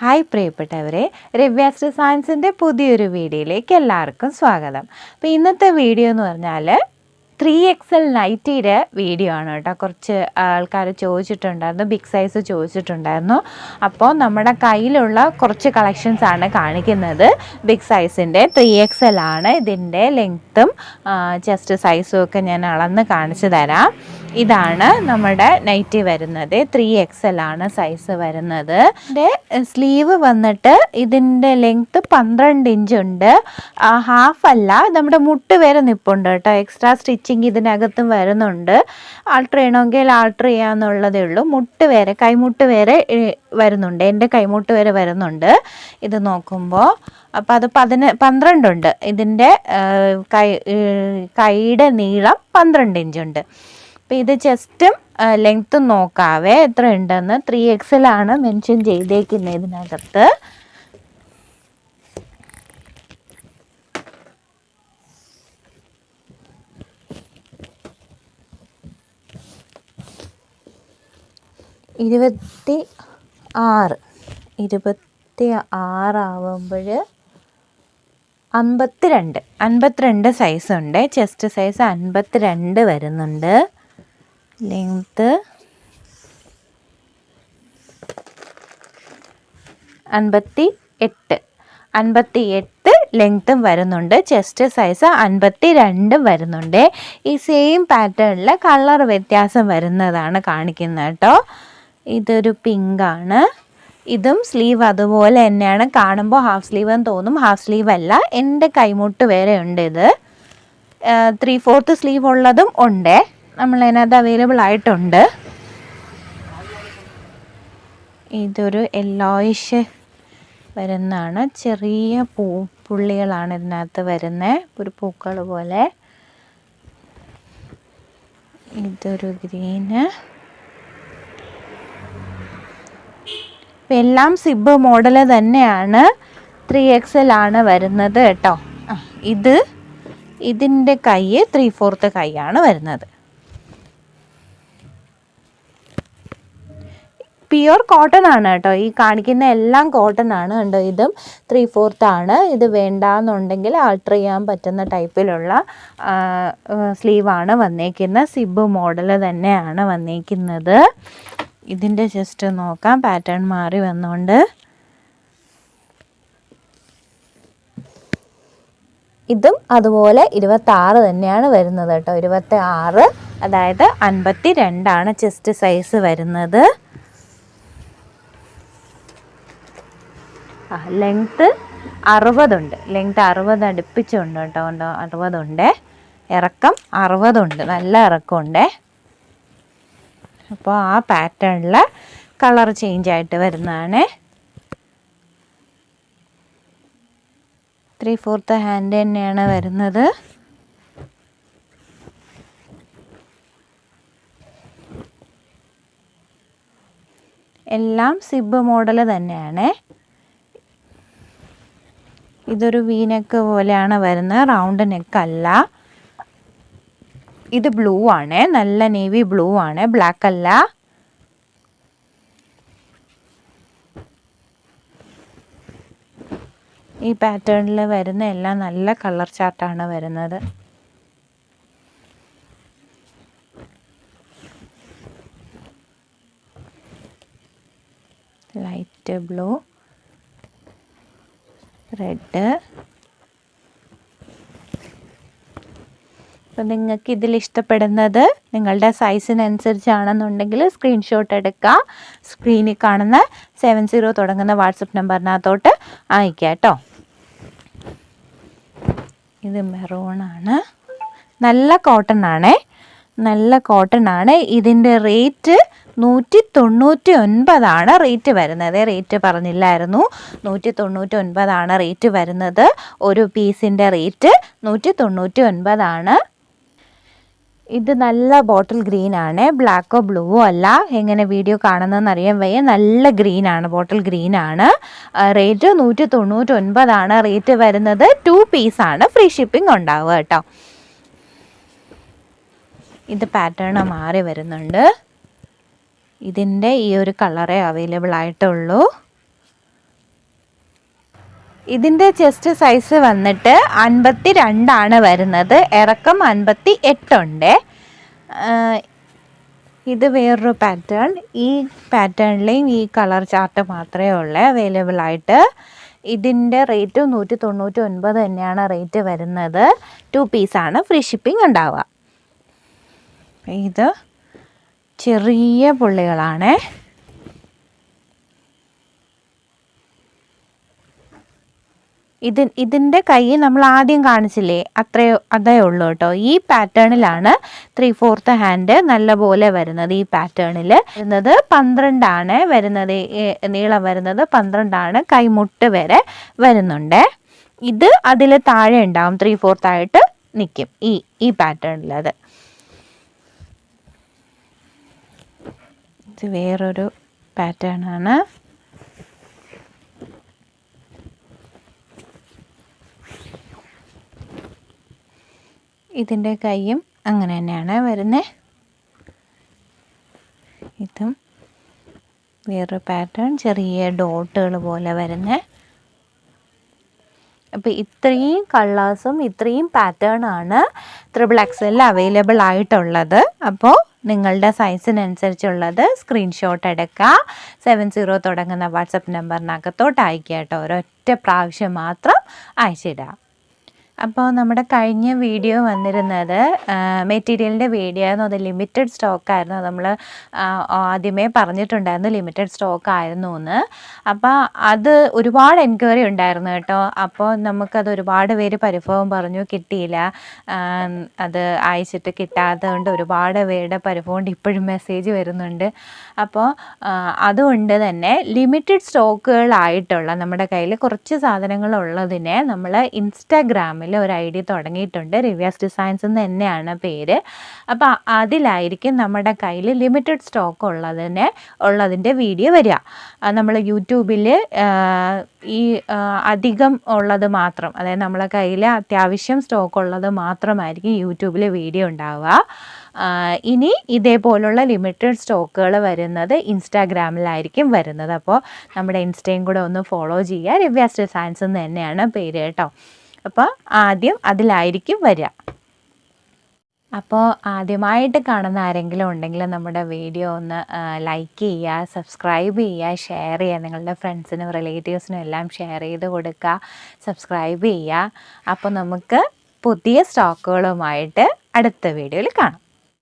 Hi പ്രിയപ്പെട്ടവരെ രവ്യാസ് സയൻസിന്റെ പുതിയൊരു വീഡിയോയിലേക്ക് എല്ലാവർക്കും സ്വാഗതം. അപ്പോൾ ഇന്നത്തെ വീഡിയോ എന്ന് പറഞ്ഞാൽ ത്രീ എക്സ് എൽ നൈറ്റിയുടെ വീഡിയോ ആണ് കേട്ടോ. കുറച്ച് ആൾക്കാർ ചോദിച്ചിട്ടുണ്ടായിരുന്നു ബിഗ് സൈസ് ചോദിച്ചിട്ടുണ്ടായിരുന്നു. അപ്പോൾ നമ്മുടെ കയ്യിലുള്ള കുറച്ച് കളക്ഷൻസ് ആണ് കാണിക്കുന്നത്. ബിഗ് സൈസിന്റെ ത്രീ എക്സ് എൽ ആണ്. ഇതിന്റെ ലെങ്ത്തും ചെസ്റ്റ് സൈസും ഒക്കെ ഞാൻ അളന്ന് കാണിച്ചു തരാം. ഇതാണ് നമ്മുടെ നൈറ്റി വരുന്നത്. ത്രീ എക്സ് എൽ ആണ് സൈസ് വരുന്നത്. ഇതിന്റെ സ്ലീവ് വന്നിട്ട് ഇതിന്റെ ലെങ്ത്ത് പന്ത്രണ്ട് ഇഞ്ച് ഉണ്ട്. ഹാഫ് അല്ല. നമ്മുടെ മുട്ട് വരെ നിപ്പുണ്ട് കേട്ടോ. എക്സ്ട്രാ സ്റ്റിച്ചിങ് ഇതിനകത്തും വരുന്നുണ്ട്. ആൾട്ടർ ചെയ്യണമെങ്കിൽ ആൾട്ടർ ചെയ്യാന്നുള്ളതേ ഉള്ളൂ. മുട്ട് വരെ കൈമുട്ട് വരെ വരുന്നുണ്ട്. എന്റെ കൈമുട്ട് വരെ വരുന്നുണ്ട്. ഇത് നോക്കുമ്പോൾ അപ്പം അത് പതിന പന്ത്രണ്ടുണ്ട്. ഇതിന്റെ കൈ കൈയുടെ നീളം പന്ത്രണ്ട് ഇഞ്ചുണ്ട്. അപ്പം ഇത് ജസ്റ്റും ലെങ്ത്തും നോക്കാവേ എത്ര ഉണ്ടെന്ന്. ത്രീ എക്സിലാണ് മെൻഷൻ ചെയ്തേക്കുന്നത് ഇതിനകത്ത്. ഇരുപത്തി ആറ്. ഇരുപത്തി ആറാവുമ്പോൾ അമ്പത്തിരണ്ട്. അൻപത്തിരണ്ട് സൈസ് ഉണ്ട്. ചെസ്റ്റ് സൈസ് അൻപത്തിരണ്ട് വരുന്നുണ്ട്. ലെങ്ത്ത് അൻപത്തി എട്ട് അൻപത്തി എട്ട് ലെങ്ത്തും വരുന്നുണ്ട്. ചെസ്റ്റ് സൈസ് അൻപത്തി രണ്ടും വരുന്നുണ്ട്. ഈ സെയിം പാറ്റേണിൽ കളർ വ്യത്യാസം വരുന്നതാണ് കാണിക്കുന്നത് കേട്ടോ. ഇതൊരു പിങ്കാണ് ഇതും സ്ലീവ് അതുപോലെ തന്നെയാണ്. കാണുമ്പോൾ ഹാഫ് സ്ലീവ് എന്ന് തോന്നും. ഹാഫ് സ്ലീവ് അല്ല. എന്റെ കൈമുട്ട് വരെ ഉണ്ട് ഇത്. ത്രീ ഫോർത്ത് സ്ലീവ് ഉള്ളതും ഉണ്ട്. നമ്മളതിനകത്ത് അവൈലബിൾ ആയിട്ടുണ്ട്. ഇതൊരു യെല്ലോയിഷ് വരുന്നതാണ്. ചെറിയ പൂ പുള്ളികളാണ് ഇതിനകത്ത് വരുന്നത് ഒരു പൂക്കൾ പോലെ. ഇതൊരു ഗ്രീന് ഇപ്പം എല്ലാം സിബ് മോഡൽ തന്നെയാണ്. ത്രീ ആണ് വരുന്നത് കേട്ടോ. ഇത് ഇതിന്റെ കൈ ത്രീ ഫോർത്ത് കൈയാണ് വരുന്നത്. പ്യുവർ കോട്ടൺ ആണ് കേട്ടോ. ഈ കാണിക്കുന്ന എല്ലാം കോട്ടൺ ആണ് കണ്ടോ? ഇതും ത്രീ ഫോർത്ത് ആണ്. ഇത് വേണ്ടാന്നുണ്ടെങ്കിൽ ആൾട്ടർ ചെയ്യാൻ പറ്റുന്ന ടൈപ്പിലുള്ള സ്ലീവാണ് വന്നേക്കുന്നത്. സിബ് മോഡൽ തന്നെയാണ് വന്നേക്കുന്നത്. ഇതിന്റെ ജസ്റ്റ് നോക്കാം. പാറ്റേൺ മാറി വന്നുകൊണ്ട് ഇതും അതുപോലെ ഇരുപത്തി ആറ് തന്നെയാണ് വരുന്നത് കേട്ടോ. ഇരുപത്തി ആറ് അതായത് അൻപത്തി രണ്ടാണ് ചെസ്റ്റ് സൈസ് വരുന്നത് ലെങ്ത്ത് അറുപതുണ്ട് ലെങ്ത്ത് അറുപത് അടുപ്പിച്ചുണ്ട് കേട്ടോ. അറുപതുണ്ട്. ഇറക്കം അറുപതുണ്ട്. നല്ല ഇറക്കമുണ്ട്. അപ്പോൾ ആ പാറ്റേണിൽ കളർ ചേഞ്ച് ആയിട്ട് വരുന്നതാണ്. ത്രീ ഫോർത്ത് ഹാൻഡ് തന്നെയാണ് വരുന്നത്. എല്ലാം സിബ് മോഡൽ തന്നെയാണ്. ഇതൊരു വീനെക്ക് പോലെയാണ് വരുന്നത്. റൗണ്ട് നെക്കല്ല ഇത് ബ്ലൂ ആണ്. നല്ല നേവി ബ്ലൂ ആണ്. ബ്ലാക്ക് അല്ല. ഈ പാറ്റേണിൽ വരുന്ന എല്ലാം നല്ല കളർ ചാർട്ടാണ് വരുന്നത്. ലൈറ്റ് ബ്ലൂ റെഡ് അപ്പം നിങ്ങൾക്ക് ഇതിൽ ഇഷ്ടപ്പെടുന്നത് നിങ്ങളുടെ സൈസിനനുസരിച്ചാണെന്നുണ്ടെങ്കിൽ സ്ക്രീൻഷോട്ട് എടുക്കുക. സ്ക്രീനിൽ കാണുന്ന സെവൻ സീറോ തുടങ്ങുന്ന വാട്സപ്പ് നമ്പറിനകത്തോട്ട് അയക്കുക കേട്ടോ. ഇത് മെറൂണാണ് നല്ല കോട്ടൺ ആണേ. നല്ല കോട്ടൺ ആണ്. ഇതിന്റെ റേറ്റ് നൂറ്റി തൊണ്ണൂറ്റി ഒൻപതാണ് റേറ്റ് വരുന്നത്. റേറ്റ് പറഞ്ഞില്ലായിരുന്നു. നൂറ്റി തൊണ്ണൂറ്റി ഒൻപതാണ് റേറ്റ് വരുന്നത്. ഒരു പീസിന്റെ റേറ്റ് നൂറ്റി തൊണ്ണൂറ്റി ഒൻപതാണ് ഇത് നല്ല ബോട്ടിൽ ഗ്രീൻ ആണ്. ബ്ലാക്കോ ബ്ലൂവോ അല്ല. എങ്ങനെ വീഡിയോ കാണുന്നതെന്ന് അറിയാൻ വയ്യ. നല്ല ഗ്രീൻ ആണ്. ബോട്ടിൽ ഗ്രീൻ ആണ്. റേറ്റ് നൂറ്റി തൊണ്ണൂറ്റി ഒൻപതാണ് റേറ്റ് വരുന്നത് ടു ആണ്. ഫ്രീ ഷിപ്പിംഗ് ഉണ്ടാവുക കേട്ടോ. ഇത് പാറ്റേൺ മാറി വരുന്നുണ്ട്. ഇതിന്റെ ഈ ഒരു കളറേ അവൈലബിൾ ആയിട്ടുള്ളൂ. ഇതിന്റെ ചെസ്റ്റ് സൈസ് വന്നിട്ട് അൻപത്തി രണ്ടാണ് വരുന്നത്. ഇറക്കം അൻപത്തി എട്ടുണ്ട് ഇത് വേറൊരു പാറ്റേൺ ഈ പാറ്റേണിലെയും ഈ കളർ ചാർട്ട് മാത്രമേ ഉള്ളൂ. അവൈലബിൾ ആയിട്ട്. ഇതിന്റെ റേറ്റ് നൂറ്റി തൊണ്ണൂറ്റി ഒൻപത് തന്നെയാണ് റേറ്റ് വരുന്നത്. ടു പീസാണ് ഫ്രീ ഷിപ്പിംഗ് ഉണ്ടാവുക. ഇത് ചെറിയ പുള്ളികളാണേ. ഇത് ഇതിന്റെ കൈ നമ്മൾ ആദ്യം കാണിച്ചില്ലേ? അത്രയോ അതേ ഉള്ളൂ കേട്ടോ. ഈ പാറ്റേണിലാണ് ത്രീ ഫോർത്ത് ഹാൻഡ് നല്ല പോലെ വരുന്നത് ഈ പാറ്റേണിൽ വരുന്നത് പന്ത്രണ്ടാണ് വരുന്നത് നീളം വരുന്നത് പന്ത്രണ്ടാണ് കൈമുട്ട് വരെ വരുന്നുണ്ട്. ഇത് അതിൽ താഴെ ഉണ്ടാവും ത്രീ ഫോർത്ത് ആയിട്ട് നിൽക്കും ഈ ഈ പാറ്റേണിലത് ഇത് വേറൊരു പാറ്റേൺ ഇതിന്റെ കൈയും അങ്ങനെ തന്നെയാണ് വരുന്നത് ഇതും വേറൊരു പാറ്റേൺ ചെറിയ ഡോട്ടുകൾ പോലെ വരുന്നത് അപ്പോൾ ഇത്രയും കളേഴ്സും ഇത്രയും പാറ്റേണാണ് ത്രിബിൾ എക്സലിൽ അവൈലബിൾ ആയിട്ടുള്ളത്. അപ്പോൾ നിങ്ങളുടെ സൈസിനനുസരിച്ചുള്ളത് സ്ക്രീൻഷോട്ട് എടുക്കുക സെവൻ സീറോ തുടങ്ങുന്ന വാട്സപ്പ് നമ്പറിനകത്തോട്ട് അയക്കുക കേട്ടോ. ഒരൊറ്റ പ്രാവശ്യം മാത്രം അയച്ചിടുക അപ്പോൾ നമ്മുടെ കഴിഞ്ഞ വീഡിയോ വന്നിരുന്നത് മെറ്റീരിയലിന്റെ വീഡിയോ ആയിരുന്നു. അത് ലിമിറ്റഡ് സ്റ്റോക്ക് ആയിരുന്നു. നമ്മൾ ആദ്യമേ പറഞ്ഞിട്ടുണ്ടായിരുന്നു ലിമിറ്റഡ് സ്റ്റോക്ക് ആയിരുന്നു എന്ന്. അപ്പോൾ അത് ഒരുപാട് എൻക്വയറി ഉണ്ടായിരുന്നു കേട്ടോ. അപ്പോൾ നമുക്കത് ഒരുപാട് പേര് പരിഭവം പറഞ്ഞു കിട്ടിയില്ല. അത് അയച്ചിട്ട് കിട്ടാത്തതുകൊണ്ട് ഒരുപാട് പേരുടെ പരിഭവം കൊണ്ട് ഇപ്പോഴും മെസ്സേജ് വരുന്നുണ്ട്. അപ്പോൾ അതുകൊണ്ട് തന്നെ ലിമിറ്റഡ് സ്റ്റോക്കുകളായിട്ടുള്ള നമ്മുടെ കയ്യിൽ കുറച്ച് സാധനങ്ങളുള്ളതിനെ നമ്മൾ ഇൻസ്റ്റാഗ്രാമിൽ ചാനലിൽ ഒരു ഐ ഡി തുടങ്ങിയിട്ടുണ്ട്. റിവ്യാസ് ഡിസൈൻസ് എന്ന് തന്നെയാണ് പേര്. അപ്പോൾ അതിലായിരിക്കും നമ്മുടെ കയ്യിൽ ലിമിറ്റഡ് സ്റ്റോക്ക് ഉള്ളതിനെ ഉള്ളതിന്റെ വീഡിയോ വരിക. നമ്മൾ യൂട്യൂബിൽ ഈ അധികം ഉള്ളത് മാത്രം അതായത് നമ്മളെ കയ്യിൽ അത്യാവശ്യം സ്റ്റോക്ക് ഉള്ളത് മാത്രമായിരിക്കും യൂട്യൂബിൽ വീഡിയോ ഉണ്ടാവുക. ഇനി ഇതേപോലുള്ള ലിമിറ്റഡ് സ്റ്റോക്കുകൾ വരുന്നത് ഇൻസ്റ്റാഗ്രാമിലായിരിക്കും വരുന്നത്. അപ്പോൾ നമ്മുടെ ഇൻസ്റ്റയും കൂടെ ഒന്ന് ഫോളോ ചെയ്യുക. റിവ്യാസ് ഡിസൈൻസ് എന്ന് തന്നെയാണ് പേര് കേട്ടോ. അപ്പോൾ ആദ്യം അതിലായിരിക്കും വരിക. അപ്പോൾ ആദ്യമായിട്ട് കാണുന്ന ആരെങ്കിലും ഉണ്ടെങ്കിൽ നമ്മുടെ വീഡിയോ ഒന്ന് ലൈക്ക് ചെയ്യുക സബ്സ്ക്രൈബ് ചെയ്യുക ഷെയർ ചെയ്യുക. നിങ്ങളുടെ ഫ്രണ്ട്സിനും റിലേറ്റീവ്സിനും എല്ലാം ഷെയർ ചെയ്ത് കൊടുക്കുക സബ്സ്ക്രൈബ് ചെയ്യുക. അപ്പോൾ നമുക്ക് പുതിയ സ്റ്റോക്കുകളുമായിട്ട് അടുത്ത വീഡിയോയിൽ കാണാം.